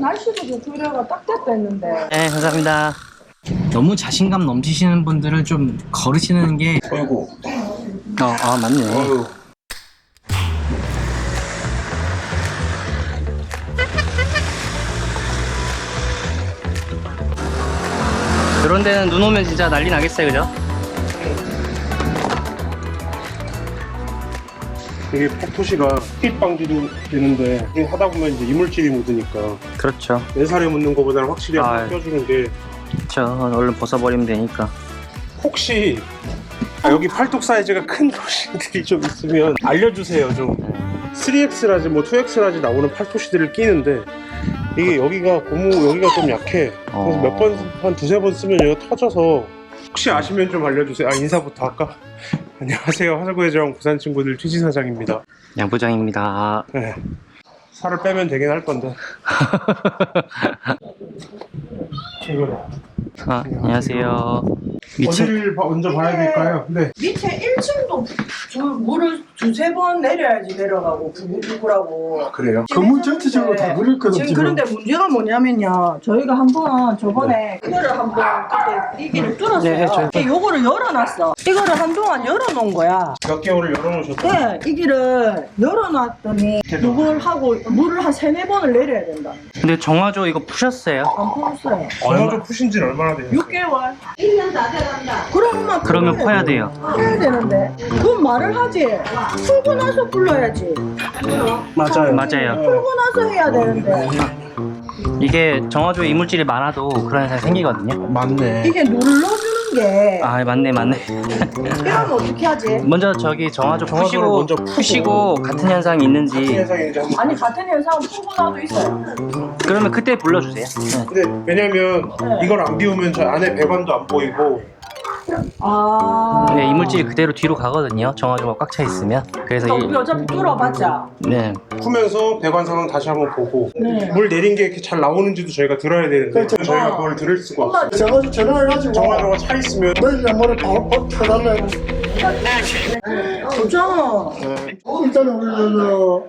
날씨도 좋고 이래가 딱 됐다 했는데. 네, 감사합니다. 너무 자신감 넘치시는 분들은 좀 걸으시는 게 어이구. 어, 아 맞네. 어휴. 그런 데는 눈 오면 진짜 난리 나겠어요, 그죠? 이게 폭토시가 핏 방지도 되는데 이게 하다 보면 이제 이물질이 묻으니까 그렇죠. 내 살에 묻는 것보다는 확실히 아유. 한번 껴주는 게 그렇죠. 얼른 벗어버리면 되니까. 혹시 아, 여기 팔뚝 사이즈가 큰 도시들이 좀 있으면 알려주세요 좀 3X라지 뭐 2X라지 나오는 팔토시들을 끼는데 이게 여기가 고무 여기가 좀 약해 그래서 어. 몇 번 한 두세 번 쓰면 얘가 터져서 혹시 아시면 좀 알려주세요 아 인사부터 할까? 안녕하세요 화살구회장 부산 친구들 최지 사장입니다 양부장입니다. 네. 살을 빼면 되긴 할 건데 이거래 아, 안녕하세요. 미친 어디를 봐- 먼저 봐야 될까요? 네 밑에 1층도 물을 두세 번 내려야지 내려가고 부글부글하고. 그래요? 건물 전체적으로 다 그랬거든 지금 지금. 그런데 문제가 뭐냐면요. 저희가 한번 저번에 이거를 한번 그때 이기를 뚫었어요. 네, 저희- 근데 요거를 열어놨어. 이거를 한동안 열어놓은 거야. 몇 개월을 열어놓으셨다 네, 이 길을 열어놨더니 이걸 하고 물을 한 세네 번을 내려야 된다. 근데 정화조 이거 푸셨어요? 안 풀었어요. 전화도 푸신 지는 얼마나 되셨어요? 6개월. 1년 다 돼간다. 그러면 그러면 퍼야 돼요. 해야 되는데 그건 말을 하지. 풀고 나서 불러야지. 맞아요 맞아요. 풀고 나서 해야 되는데 이게 정화조에 이물질이 많아도 그런 현상이 생기거든요. 맞네 이게 눌러주는 게 아, 맞네, 맞네. 이러면 어떻게 하지? 먼저 저기 정화조 정화조를 푸시고, 먼저 푸고. 푸시고 같은 현상이 있는지 세상에 아니 같은 현상은 풀고 나도 있어요. 그러면 그때 불러주세요. 네. 근데 왜냐면 네. 이걸 안 비우면 저 안에 배관도 안 보이고 아. 네, 이물질이 그대로 뒤로 가거든요. 정화조가 꽉 차 있으면. 그래서 그러니까 우리 이, 어차피 뚫어봤자. 네, 푸면서 배관 상황 다시 한번 보고 네. 물 내린 게 이렇게 잘 나오는지도 저희가 들어야 되는데 그렇죠. 저희가 그걸 들을 수가 없어요 제가 전화해가지고 정화조가 차 있으면 너희들 뭐를 바로 법 쳐달라고. 좋잖아. 일단은 우리는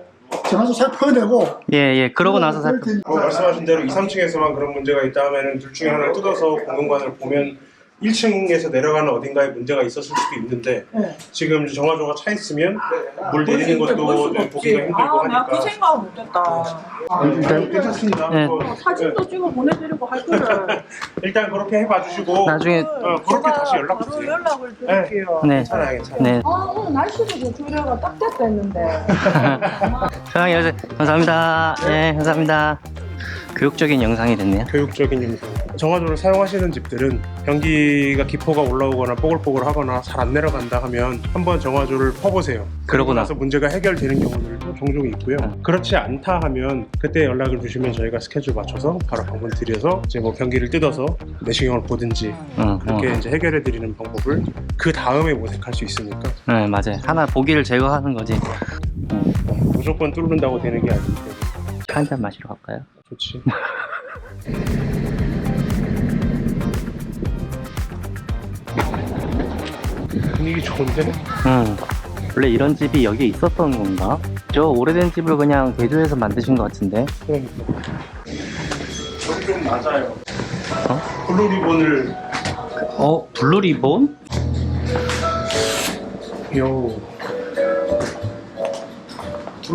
전화서 살펴내고. 예, 예. 그러고 나서 살. 뭐 말씀하신 대로 2, 3층에서만 그런 문제가 있다 하면 둘 중에 하나를 뜯어서 공공관을 보면 1층에서 내려가는 어딘가에 문제가 있었을 수도 있는데 네. 지금 정화조가 차 있으면 물 내리는 볼 것도 없지. 보기가 힘들고 아, 내가 그 하니까 생각을 못했다. 일단 괜찮습니다 네. 뭐, 어, 사진도 찍어 보내드리고 할 거를. 일단 그렇게 해봐 주시고 나중에, 어, 그렇게 제가 다시 연락 바로 주세요. 연락을 드릴게요. 네. 괜찮아요 괜찮아요 네. 아, 오늘 날씨도 좋고 이래가 딱 됐다 했는데. 감사합니다. 네, 감사합니다. 교육적인 영상이 됐네요. 교육적인 영상 정화조를 사용하시는 집들은 변기가 기포가 올라오거나 뽀글뽀글하거나 잘 안 내려간다 하면 한번 정화조를 퍼보세요 그러고 나서 문제가 해결되는 경우들도 종종 있고요 그렇지 않다 하면 그때 연락을 주시면 저희가 스케줄 맞춰서 바로 방문 드려서 이제 뭐 변기를 뜯어서 내시경을 보든지 응, 그렇게 응. 이제 해결해 드리는 방법을 그 다음에 모색할 수 있으니까 네, 맞아요. 하나 보기를 제거하는 거지. 무조건 뚫는다고 되는 게 아니기 때문에 한잔 마시러 갈까요? 좋지 분위기 좋은데? 응. 원래 이런 집이 여기 있었던 건가? 저 오래된 집을 그냥 개조해서 만드신 것 같은데. 그러니까 여기 좀 낮아요 어? 블루 리본을 어, 블루 리본? 요불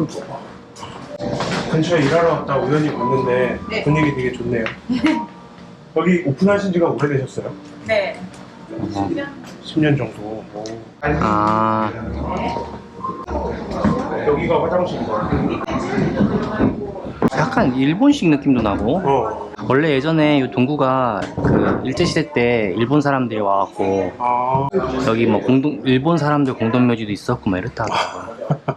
봐봐 근처에 일하러 왔다 우연히 봤는데 네. 분위기 되게 좋네요 여기 오픈하신 지가 오래되셨어요? 네. 10년 정도 오. 아, 여기가 화장실이다 약간 일본식 느낌도 나고. 어. 원래 예전에 이 동구가 그 일제시대 때 일본 사람들이 와갖고 아 여기 뭐 공동, 일본 사람들 공동묘지도 있었고 막 이렇다 하더라고요.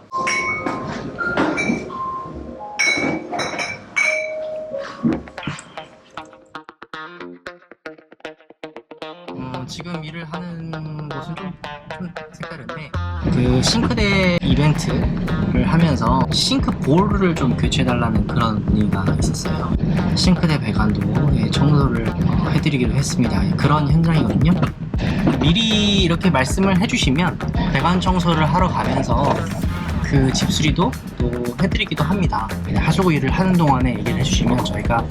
어, 지금 일을 하는 곳은 좀, 좀 색다른데 그 싱크대 이벤트를 하면서 싱크 볼을 좀 교체해달라는 그런 문의가 있었어요. 싱크대 배관도 예, 청소를 어, 해드리기로 했습니다. 예, 그런 현장이거든요. 미리 이렇게 말씀을 해주시면 배관 청소를 하러 가면서 그그 집수리도 또 해드리기도 합니다. 그냥 하수구 일을 하는 동안에 얘기를 해주시면 저희가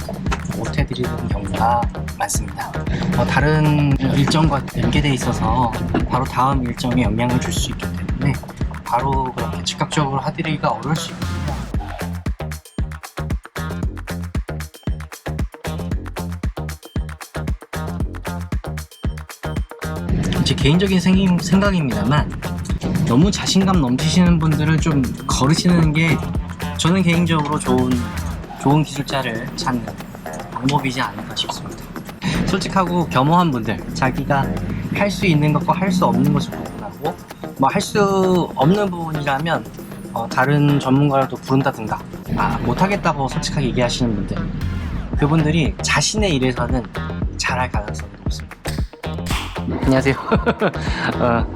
못 해드리는 경우가 많습니다. 어, 다른 일정과 연계돼 있어서 바로 다음 일정에 영향을 줄 수 있기 때문에 바로 그렇게 즉각적으로 해드리기가 어려울 수 있거든요. 제 개인적인 생- 생각입니다만 너무 자신감 넘치시는 분들은 좀 거르시는 게 저는 개인적으로 좋은 좋은 기술자를 찾는 방법이지 않을까 싶습니다. 솔직하고 겸허한 분들, 자기가 할 수 있는 것과 할 수 없는 것을 구분하고 뭐 할 수 없는 부분이라면 어, 다른 전문가라도 부른다든가 아, 못하겠다고 솔직하게 얘기하시는 분들 그분들이 자신의 일에서는 잘할 가능성이 높습니다. 안녕하세요. 어,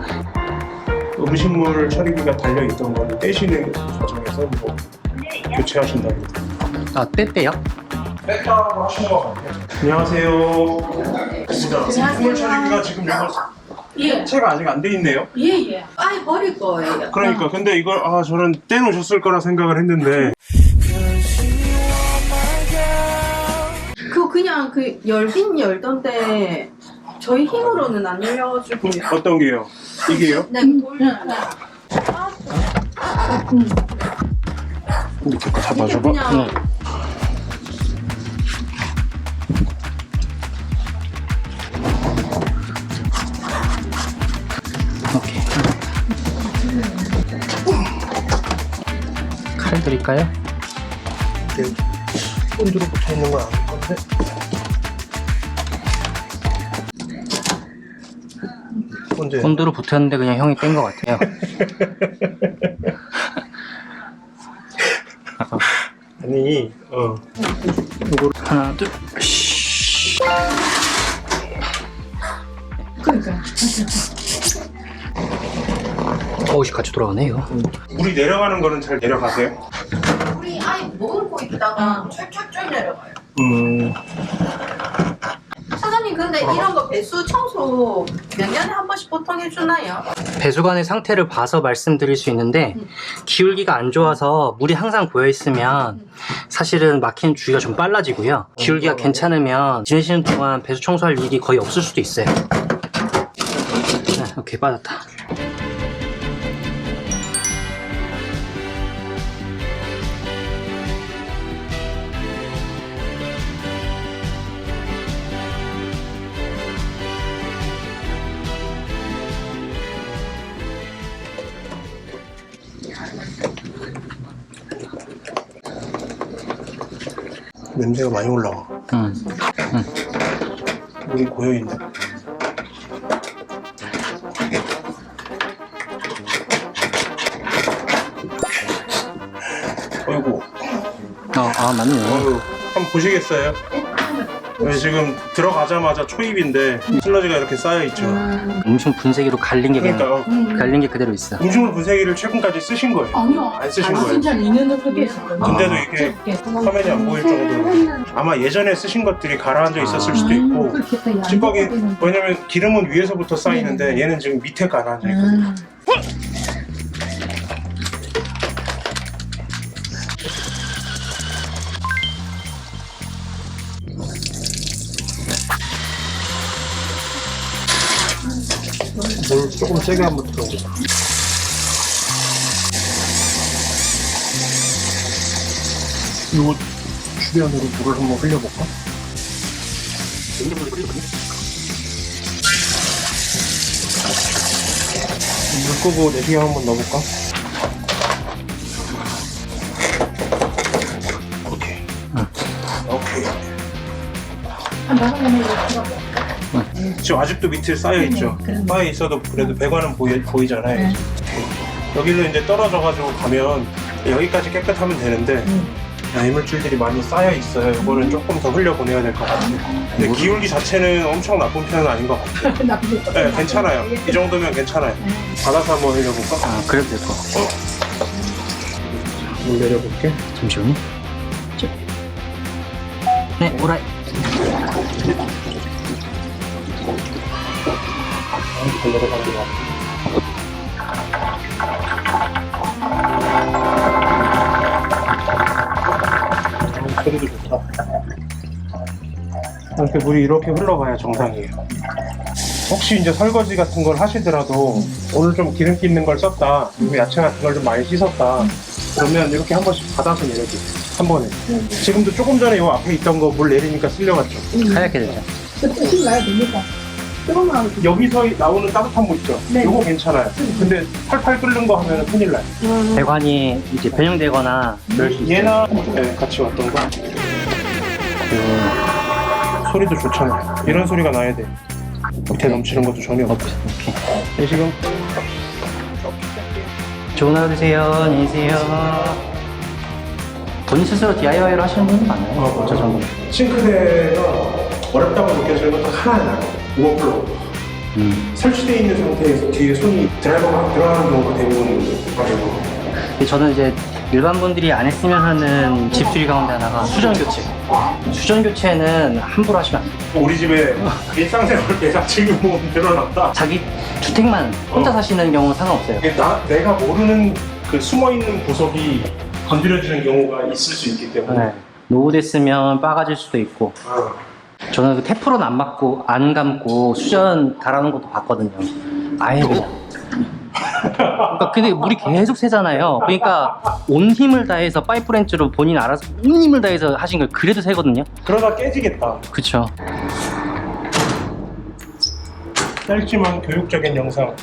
음식물 처리기가 달려 있던 걸 떼시는 과정에서 뭐 교체하신다고 아, 빼빼요? 뺐다고 하신 것 같아요 안녕하세요 음식물 처리기가 지금 이거 예, 채가 아직 안 돼 있네요 예, 예. 아예 버릴 거예요. 그러니까 근데 이걸 아 저는 떼놓으셨을 거라 생각을 했는데 그 그냥 그 열긴 열던데 저희 힘으로는 안 열려가지고. 어떤 게요? 이게요? 네. 이렇게 잡아줘봐 그냥 칼 드릴까요? 본드로 붙어 있는 건 아닐 건데 본드 본드로 붙었는데 그냥 형이 뺀것 같아요. 아니 어 하나, 둘, 그러니까. 어우씨 같이 돌아가네 이거. 물이 내려가는 거는 잘 내려가세요? 있다가 쫄쫄쫄 내려가요. 음 사장님 근데 이런 거 배수 청소 몇 년에 한 번씩 보통 해주나요? 배수관의 상태를 봐서 말씀드릴 수 있는데 기울기가 안 좋아서 물이 항상 고여 있으면 사실은 막히는 주기가 좀 빨라지고요. 기울기가 괜찮으면 지내시는 동안 배수 청소할 일이 거의 없을 수도 있어요. 네, 오케이 빠졌다. 냄새가 많이 올라와 음. 물이 고여있네 어이구 어, 아 맞네. 어휴, 한번 보시겠어요? 네, 지금 들어가자마자 초입인데 슬러지가 이렇게 쌓여있죠. 음식 분쇄기로 갈린 게 그냥 그러니까 어, 갈린 게 그대로 있어. 음식물 분쇄기를 최근까지 쓰신 거예요. 아니요. 안 쓰신 거예요? 진짜 2년 정도 됐어요. 근데도 이게 화면이 안 보일 정도로. 아마 예전에 쓰신 것들이 가라앉아 있었을 수도 있고 찌꺼기 왜냐면 기름은 위에서부터 쌓이는데 얘는 지금 밑에 가라앉아 있거든요 물 조금 세게 한번 들어보자 요 주변으로 물을 한번 흘려볼까? 물 끄고 내시경 한번 넣어볼까? 오케이. 오케이. 지금 아직도 밑에 쌓여 있죠. 쌓여 있어도 그래도 배관은 보이, 보이잖아요. 여기로 이제 떨어져 가지고 가면 여기까지 깨끗하면 되는데 야, 이물질들이 많이 쌓여 있어요. 이거는 조금 더 흘려 보내야 될 것 같아요. 근데 기울기 자체는 엄청 나쁜 편은 아닌 것 같아요. 네, 괜찮아요. 이 정도면 괜찮아요. 받아서 한번 흘려볼까? 아 그래도 될 것 같아. 물 내려볼게. 잠시만요. 네, 오라이. 이렇게 내려가는 것 같아요. 소리도 좋다. 이렇게 물이 이렇게 흘러가야 정상이에요. 혹시 이제 설거지 같은 걸 하시더라도 오늘 좀 기름기 있는 걸 썼다, 야채 같은 걸 좀 많이 씻었다, 그러면 이렇게 한 번씩 받아서 내려지. 한 번에. 지금도 조금 전에 이 앞에 있던 거 물 내리니까 쓸려갔죠. 하얗게 되죠. 그 뜻이 와야 됩니까? 조금만 여기서 나오는 따뜻한 거 있죠? 네. 요거 괜찮아요. 근데 팔팔 끓는 거 하면 큰일 나요. 배관이 이제 변형되거나 그럴 수 있어요. 얘나 네, 같이 왔던 거. 그, 소리도 좋잖아요. 이런 소리가 나야 돼. 밑에 넘치는 것도 전혀 없고. 오케이. 네, 지금 좋은 하루 되세요. 안녕히 계세요. 본인 스스로 DIY를 하시는 분이 많아요. 어, 저 정도. 싱크대가 어렵다고 느껴지는 것도 하나 나요. 오버플로우. 음. 설치되어 있는 상태에서 뒤에 손이 드라이버가 안 들어가는 경우가 대부분이고. 근데 저는 이제 일반 분들이 안 했으면 하는 집수리 가운데 하나가 수전 교체. 수전 교체는 함부로 하시면 안 돼요. 우리 집에 일상생활 대상 지금 뭐 늘어났다. 자기 주택만 혼자 사시는 경우는 상관없어요. 이게 나, 내가 모르는 그 숨어있는 구석이 건드려지는 경우가 있을 수 있기 때문에. 네. 노후됐으면 빠가질 수도 있고. 아, 저는 그 테프론 안 맞고 안 감고 수전 달아놓은 것도 봤거든요. 아예 그냥. 그러니까 근데 물이 계속 새잖아요. 그러니까 온 힘을 다해서 파이프 렌즈로 본인 알아서 온 힘을 다해서 하신 걸 그래도 새거든요. 그러다 깨지겠다. 그쵸. 짧지만 교육적인 영상.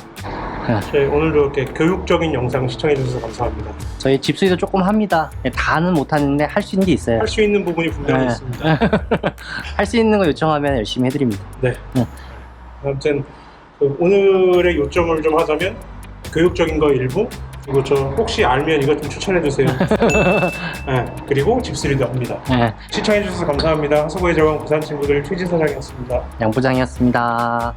네. 오늘도 이렇게 교육적인 영상 시청해주셔서 감사합니다. 저희 집수리도 조금 합니다. 다는 못하는데 할 수 있는 게 있어요. 할 수 있는 부분이 분명히 네. 있습니다. 할 수 있는 거 요청하면 열심히 해드립니다. 네. 네. 아무튼 그 오늘의 요점을 좀 하자면 교육적인 거 일부 그리고 저 혹시 알면 이것 좀 추천해 주세요. 네. 그리고 집수리도 합니다. 네. 시청해 주셔서 감사합니다. 하수구의 제왕 부산 친구들 최지사장이었습니다. 양부장이었습니다.